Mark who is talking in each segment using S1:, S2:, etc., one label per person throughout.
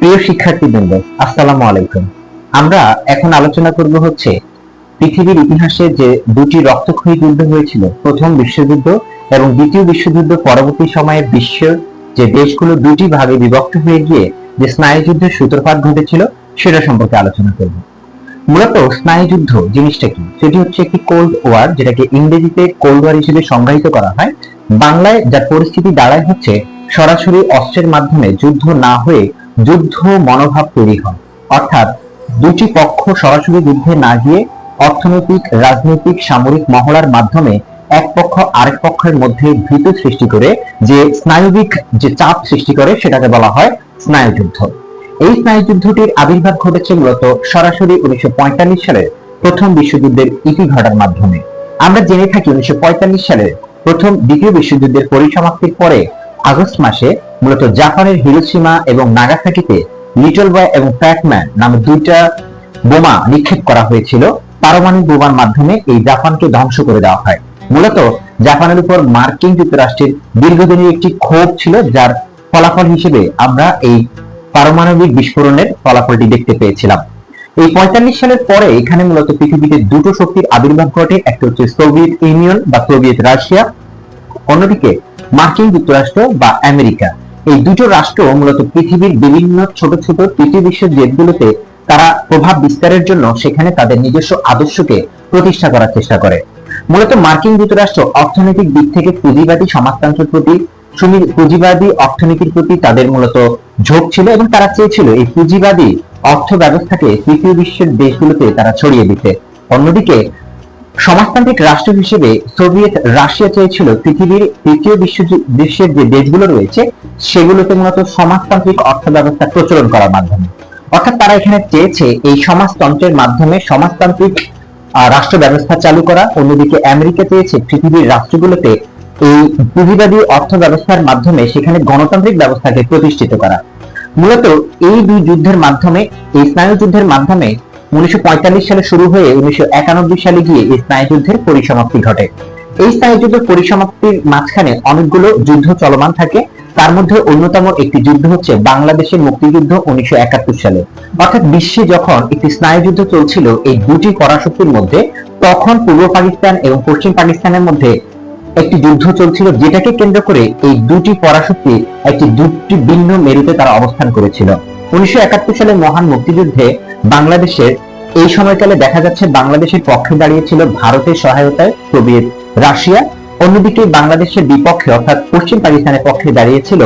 S1: প্রিয় শিক্ষার্থীবৃন্দ, আসসালামু আলাইকুম। আমরা এখন আলোচনা করব হচ্ছে পৃথিবীর ইতিহাসে যে দুটি রক্তক্ষয়ী যুদ্ধ হয়েছিল, প্রথম বিশ্বযুদ্ধ এবং দ্বিতীয় বিশ্বযুদ্ধ পরবর্তী সময়ে বিশ্বের যে দেশগুলো দুটি ভাগে বিভক্ত হয়ে গিয়ে যে স্নায়ুযুদ্ধের সূত্রপাত ঘটেছিল, সেটা সম্পর্কে আলোচনা করব। মূলত স্নায়ুযুদ্ধ জিনিসটা কি? সেটি হচ্ছে একটি কোল্ড ওয়ার যেটাকে ইংরেজিতে কোল্ড ওয়ার হিসেবে সংজ্ঞায়িত করা হয়। বাংলায় যার পরিস্থিতি দাঁড়ায় হচ্ছে সরাসরি অস্ত্রের মাধ্যমে যুদ্ধ না হয়ে যুদ্ধ মনোভাব তৈরি হয় অর্থাৎ দুটি পক্ষ সরাসরি যুদ্ধে না গিয়ে অর্থনৈতিক, রাজনৈতিক, সামরিক মহড়ার মাধ্যমে এক পক্ষ আরেক পক্ষের মধ্যে ভীত সৃষ্টি করে, যে স্নায়ুবিক যে চাপ সৃষ্টি করে সেটাকে বলা হয় স্নায়ুযুদ্ধ। এই স্নায়ুযুদ্ধটির আবির্ভাব ঘটেছে মূলত সরাসরি উনিশশো পঁয়তাল্লিশ সালের প্রথম বিশ্বযুদ্ধের ইতি ঘটার মাধ্যমে। আমরা জেনে থাকি উনিশশো পঁয়তাল্লিশ সালের প্রথম দ্বিতীয় বিশ্বযুদ্ধের পরিসমাপ্তির পরে আগস্ট মাসে মূলত জাপানের হিরোসীমা এবং নাগাসাকিতে লিটল বয় এবং ফ্যাটম্যান নামে দুইটা বোমা নিক্ষেপ করা হয়েছিল। পারমাণবিক বোমার মাধ্যমে এই জাপানকে ধ্বংস করে দেওয়া হয়। মূলত জাপানের উপর মার্কিন যুক্তরাষ্ট্রের দীর্ঘদিনের একটি ক্ষোভ ছিল, যার ফলাফল হিসেবে আমরা এই পারমাণবিক বিস্ফোরণের ফলাফলটি দেখতে পেয়েছিলাম। এই পঁয়তাল্লিশ সালের পরে এখানে মূলত পৃথিবীতে দুটো শক্তির আবির্ভাব ঘটে, একটা হচ্ছে সোভিয়েত ইউনিয়ন বা সোভিয়েত রাশিয়া। অন্যদিকে মার্কিন যুক্তরাষ্ট্র বা আমেরিকা। এই দুটো রাষ্ট্র মূলত পৃথিবীর বিভিন্ন ছোট ছোট তৃতীয় বিশ্বের দেশগুলোতে তারা প্রভাব বিস্তারের জন্য সেখানে তাদের নিজস্ব আদর্শকে প্রতিষ্ঠা করার চেষ্টা করে। মূলত মার্কিন যুক্তরাষ্ট্র অর্থনৈতিক দিক থেকে পুঁজিবাদী সমাজতন্ত্রের প্রতি পুঁজিবাদী অর্থনীতির প্রতি তাদের মূলত ঝোঁক ছিল এবং তারা চেয়েছিল এই পুঁজিবাদী অর্থ ব্যবস্থাকে তৃতীয় বিশ্বের দেশগুলোতে তারা ছড়িয়ে দিতে। অন্যদিকে সমাজতান্ত্রিক রাষ্ট্র হিসেবে সোভিয়েত রাশিয়া চেয়েছিল পৃথিবীর তৃতীয় বিশ্ব বিশ্বের যে দেশগুলো রয়েছে, সেগুলোতে মূলত সমাজতান্ত্রিক অর্থ ব্যবস্থা প্রচলন করার মাধ্যমে। অর্থাৎ তারা এখানে চেয়েছে এই সমাজতন্ত্রের মাধ্যমে সমাজতান্ত্রিক রাষ্ট্র ব্যবস্থা চালু করা। অন্যদিকে আমেরিকা চেয়েছে পৃথিবীর রাষ্ট্রগুলোতে এই পুঁজিবাদী অর্থ ব্যবস্থার মাধ্যমে সেখানে গণতান্ত্রিক ব্যবস্থাকে প্রতিষ্ঠিত করা। মূলত এই দুই যুদ্ধের মাধ্যমে, এই স্নায়ু যুদ্ধের মাধ্যমে উনিশশো পঁয়তাল্লিশ সালে শুরু হয়ে উনিশশো সালে গিয়ে এই স্নায়ুযুদ্ধের পরিসমাপ্তি ঘটে। এই স্নায়ুযুদ্ধের পরিসমাপ্তির মাঝখানে অনেকগুলো যুদ্ধ চলমান থাকে। তার মধ্যে অন্যতম একটি যুদ্ধ হচ্ছে বাংলাদেশের মুক্তিযুদ্ধ উনিশশো সালে। অর্থাৎ বিশ্বে যখন একটি স্নায়ুযুদ্ধ চলছিল এই দুটি পরাশক্তির মধ্যে, তখন পূর্ব পাকিস্তান এবং পশ্চিম পাকিস্তানের মধ্যে একটি যুদ্ধ চলছিল যেটাকে কেন্দ্র করে এই দুটি পরাশক্তি একটি দুটি ভিন্ন মেরুতে তারা অবস্থান করেছিল। উনিশশো সালে মহান মুক্তিযুদ্ধে বাংলাদেশের এই সময়কালে দেখা যাচ্ছে বাংলাদেশের পক্ষে দাঁড়িয়েছিল ভারতের সহায়তায় সোভিয়েত রাশিয়া। অন্যদিকে বাংলাদেশের বিপক্ষে অর্থাৎ পশ্চিম পাকিস্তানের পক্ষে দাঁড়িয়েছিল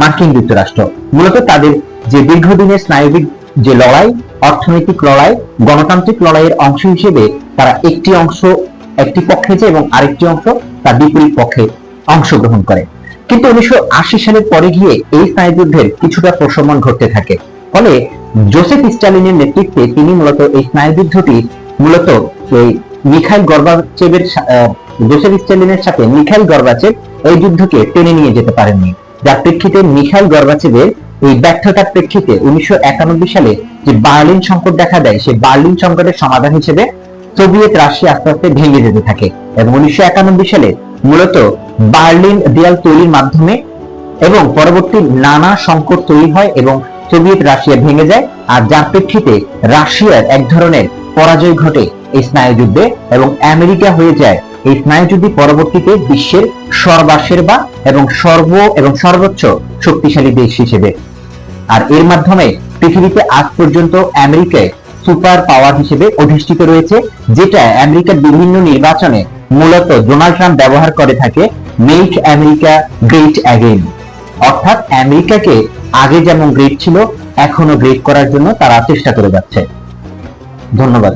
S1: মার্কিন যুক্তরাষ্ট্র। মূলত তাদের যে দীর্ঘদিনের স্নায়বিক যে লড়াই, অর্থনৈতিক লড়াই, গণতান্ত্রিক লড়াইয়ের অংশ হিসেবে তারা একটি অংশ, একটি পক্ষে যায় এবং আরেকটি অংশ তার বিপরীত পক্ষে অংশগ্রহণ করে। কিন্তু উনিশশো আশি সালের পরে গিয়ে এই স্নায়ুযুদ্ধের কিছুটা প্রশমন ঘটতে থাকে। ফলে জোসেফ স্টালিনের নেতৃত্বে তিনি মূলত এই স্নায়ুযুদ্ধটি মূলত এই মিখাইল গর্বাচেবের জোসেফ স্টালিনের সাথে মিখাইল গর্বাচেব এই যুদ্ধকে টেনে নিয়ে যেতে পারেননি। যার প্রেক্ষিতে মিখাইল গর্বাচেবের এই ব্যর্থতার প্রেক্ষিতে উনিশশো একানব্বই সালে যে বার্লিন সংকট দেখা দেয়, সেই বার্লিন সংকটের সমাধান হিসেবে সোভিয়েত রাশিয়া আস্তে আস্তে ভেঙে যেতে থাকে। এবং উনিশশো একানব্বই সালে মূলত বার্লিন দেয়াল তৈরির মাধ্যমে এবং পরবর্তী নানা সংকট তৈরি হয় এবং সোভিয়েত রাশিয়া ভেঙে যায়, আর যার প্রেক্ষিতে রাশিয়ার এক ধরনের পরাজয় ঘটে এই স্নায়ুযুদ্ধে এবং আমেরিকা হয়ে যায় এই স্নায়ুযুদ্ধে পরবর্তীতে বিশ্বের সর্বাশেরবা এবং সর্ব এবং সর্বোচ্চ শক্তিশালী দেশ হিসেবে। আর এর মাধ্যমে পৃথিবীতে আজ পর্যন্ত আমেরিকায় সুপার পাওয়ার হিসেবে অধিষ্ঠিত রয়েছে, যেটা আমেরিকার বিভিন্ন নির্বাচনে মূলত ডোনাল্ড ট্রাম্প ব্যবহার করে থাকে মেক আমেরিকা গ্রেট অ্যাগেন অর্থাৎ আমেরিকাকে আগে যেমন গ্রেট ছিল, এখনও গ্রেট করার জন্য তারা চেষ্টা করে যাচ্ছে ধন্যবাদ।